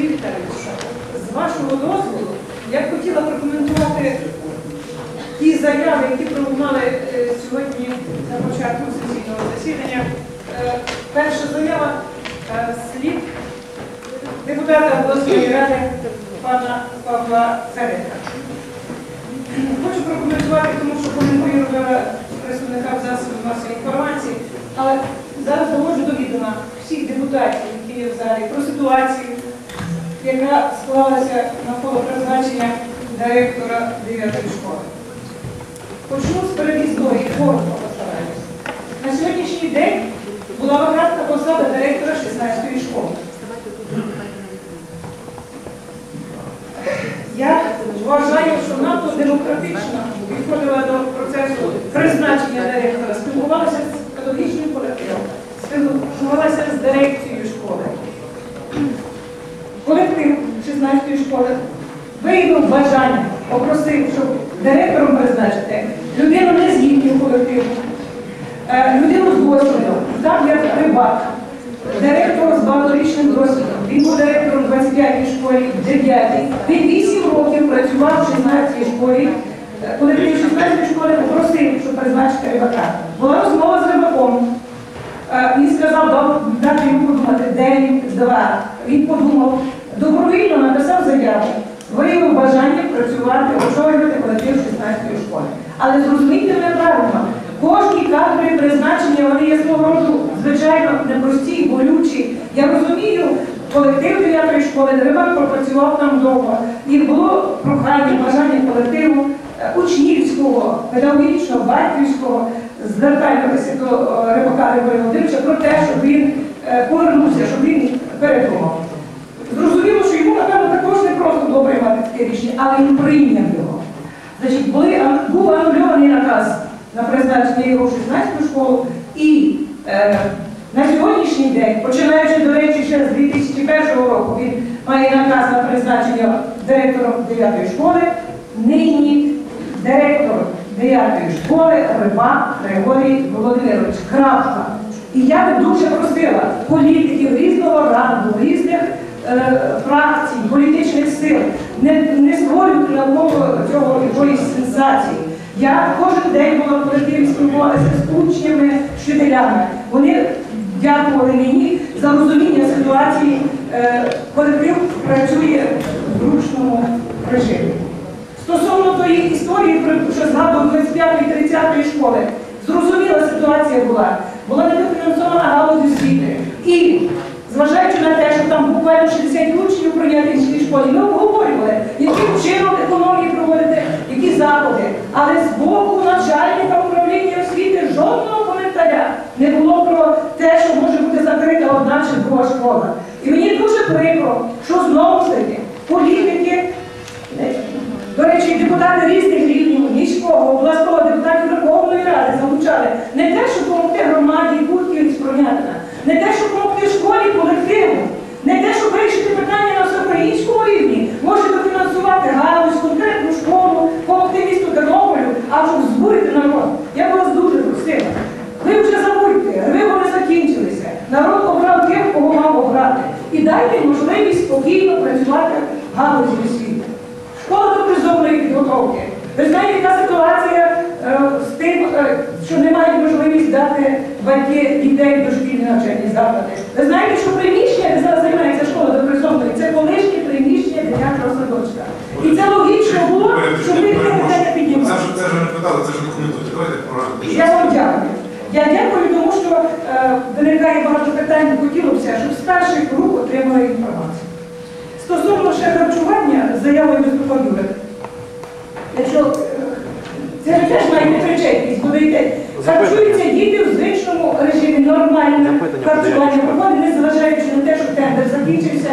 Сергій Віталійович, з вашого дозволу я б хотіла прокоментувати ті заяви, які пролунали е, сьогодні на початку сесійного засідання. Е, Перша заява е, слід депутата обласної ради пана Павла Федека. Хочу прокоментувати, тому що коментую представника засобів масової інформації, але зараз доводжу до відома всіх депутатів, які є в залі, про ситуацію, яка склалася навколо призначення директора 9 школи. Почну з передісторії, коротко постараюся. На сьогоднішній день була вакантна посада директора 16-ї школи. Я вважаю, що надто демократично підходила до процесу призначення директора, спілкувалася з педагогічним колективом, спілкувалася з дирекцією 16-ї школи виявив бажання, попросив, щоб директором призначити людину не з їхнього колективу, е, людину з досвідом, там як рибак, директор з багаторічним досвідом. Він був директором 25-й школі, 9-й. Він 8 років працював в 16-й школі. Е, Колектив 16-ї школи попросив, щоб призначити рибака. Була розмова з рибаком. Е, Він сказав, дати йому подумати два. Він подумав, добровільно написав заяву, виявив бажання працювати, очолювати колектив 16-ї школи. Але зрозумійте мене правильно, кожні кадрові призначення вони є свого роду, звичайно, непрості, болючі. Я розумію, колектив 9-ї школи, Рибак пропрацював там довго. І було прохання, бажання колективу е, учнівського, педагогічного, батьківського звертаємося до е, Рибака Володимировича про те, щоб він е, повернувся, щоб він передумав. Але він прийняв його. Значить, були, був анульований наказ на призначення його в 16 школу, і е, на сьогоднішній день, починаючи, до речі, ще з 2001 року, він має наказ на призначення директором 9 школи, нині директор 9 школи Рибак Григорій Володимирович. Крапка. І я би дуже просила політиків різного ранку, різних фракцій, політичних сил, не, не створювати навколо цього якоїсь сенсації. Я кожен день була в колективі спілкувалася з учнями, вчителями. Вони дякували мені за розуміння ситуації. Е, колектив працює в ручному режимі. Стосовно тої історії, що згадував 25-30 школи, зрозуміла ситуація була. Була недофінансована галузь освіти. І зважаючи на те, що там буквально 60 учнів прийняти в цій школі, ми обговорювали, яким чином економії проводити, які заходи. Але з боку начальника управління освіти жодного коментаря не було про те, що може бути закрита одна чи друга школа. І мені дуже прикро, що знову ж таки політики. до речі, депутати різних рівнів, міського, обласного, депутатів Верховної Ради залучали не те, щоб допомогти громаді Кутків з Пронятина, не те, щоб допомогти школі колективу, не те, щоб вирішити питання на всеукраїнському рівні, може дофінансувати галузь, конкретну школу, допомогти місту Тернополю, а щоб збурити народ. Я б вас дуже просила. Ви вже забудьте, вибори закінчилися. Народ обрав тих, кого мав обрати. І дайте можливість спокійно працювати в галузі освіти. Школа до призовної підготовки. Ви знаєте, яка ситуація е, з тим, е, що не мають можливість дати батьки дітей до шкільні навчальні заклади. Ви знаєте, що приміщення, де зараз займається школа до призовної, це колишнє приміщення дитячого садочка. І це логічно було, щоб ви це питання піднімали. це ж не питали, це ж про Я вам дякую. Я дякую, тому що е, виникає багато питань, хотілося, щоб з перших рук отримали інформацію. Стосовно ще харчування заявою виступав Юрик. Харчуються діти в звичному режимі, нормально харчування проходить, незважаючи на те, що тендер закінчився.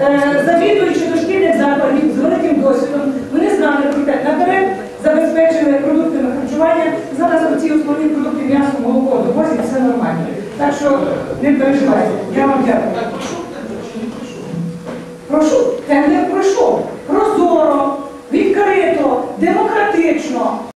Е, Завідуючи дошкільних закладів з великим досвідом, вони знали про те, наперед забезпечили продуктами харчування. Зараз оці основні продукти м'ясо, молоко довозять, все нормально. Так що не переживайте. Я вам дякую. Прошу, тендер пройшов. Прозоро, відкрито, демократично.